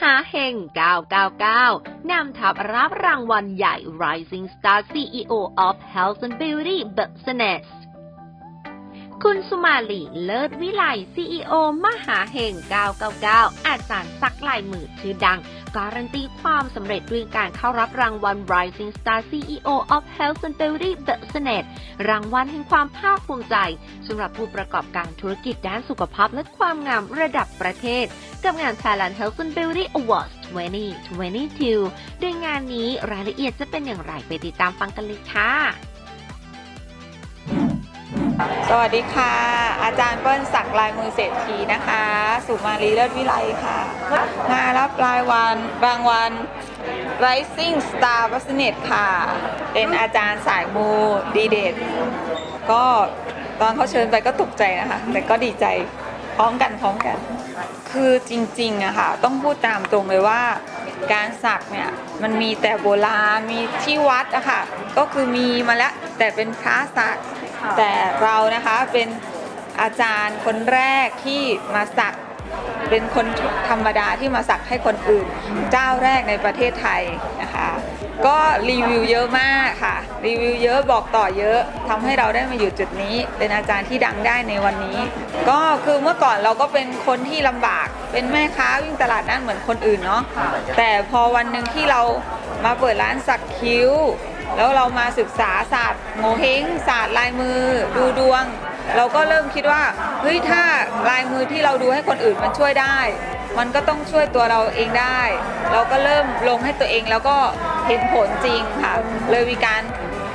หาเฮง 999 นำทัพรับรางวัลใหญ่ Rising Star CEO of Health and Beauty Business คุณสุมาลีเลิศวิไล CEO มหาเฮง 999 อาจารย์ซักลายมือชื่อดัง การันตีความสำเร็จด้วยการเข้ารับรางวัล Rising Star CEO of Health and Beauty Business รางวัลแห่งความภาคภูมิใจสำหรับผู้ประกอบการธุรกิจด้านสุขภาพและความงามระดับประเทศ กับงาน Thailand Health and Beauty Awards 2022 โดยงานนี้รายละเอียดจะเป็นอย่างไรไปติดตามฟังกันเลยค่ะ สวัสดีค่ะ อาจารย์เปิ้ลสักลายมือเศรษฐีนะคะ สุมาลีเลิศวิไลค่ะมานรับรายวันรางวัล Rising Star Business ค่ะ เป็นอาจารย์สายมูดีเด่นก็ตอนเขาเชิญไปก็ตกใจนะคะ แต่ก็ดีใจพร้อมกันพร้อมกัน คือจริงๆอะค่ะต้องพูดตามตรงเลยว่าการสักเนี่ยมันมีแต่โบราณมีที่วัดอะค่ะก็คือมีมาแล้วแต่เป็นพระสักแต่เรานะคะเป็นอาจารย์คนแรกที่มาสักเป็นคนธรรมดาที่มาสักให้คนอื่น เจ้าแรกในประเทศไทยนะคะ ก็รีวิวเยอะมากค่ะ รีวิวเยอะบอกต่อเยอะทำให้เราได้มาอยู่จุดนี้ เป็นอาจารย์ที่ดังได้ในวันนี้ ก็คือเมื่อก่อนเราก็เป็นคนที่ลำบาก เป็นแม่ค้าวิ่งตลาดนั่นเหมือนคนอื่นเนาะแต่พอวันหนึ่งที่เรามาเปิดร้านสักคิ้ว แล้วเรามาศึกษาศาสตร์โงเฮงศาสตร์ลายมือ ดูดวง เราก็เริ่มคิดว่าเฮ้ยถ้าลายมือที่เราดูให้คนอื่นมันช่วยได้ มันก็ต้องช่วยตัวเราเองได้ เราก็เริ่มลงให้ตัวเองแล้วก็เห็นผลจริงค่ะ เลยมีการ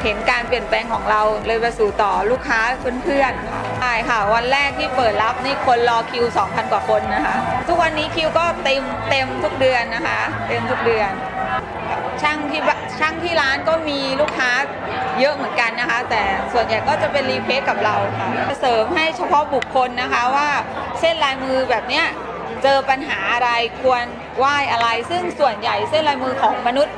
เห็นการเปลี่ยนแปลงของเราเลยไปสู่ต่อลูกค้าเพื่อนๆใช่ค่ะ วันแรกที่เปิดรับนี่คนรอคิว 2,000 กว่าคนนะคะ ทุกวันนี้คิวก็เต็มเต็มทุกเดือนนะคะ เต็มทุกเดือน ช่างที่ช่างที่ร้านก็มีลูกค้าเยอะเหมือนกันนะคะ แต่ส่วนใหญ่ก็จะเป็นรีเควสกับเราค่ะเสริมให้เฉพาะบุคคลนะคะว่าเส้นลายมือแบบเนี้ย เจอปัญหาอะไรควรไหว้อะไร ซึ่งส่วนใหญ่เส้นลายมือของมนุษย์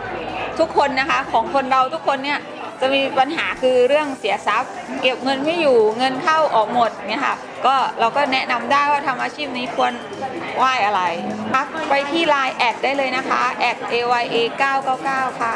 ทุกคนนะคะ ของคนเราทุกคนเนี่ยจะมีปัญหาคือเรื่องเสียทรัพย์ เก็บเงินไม่อยู่เงินเข้าออกหมดเนี่ยค่ะก็เราก็แนะนำได้ว่าทำอาชีพนี้ควรไหว้อะไรทักไปที่ไลน์แอดได้เลยนะคะแอด AYA 999ค่ะ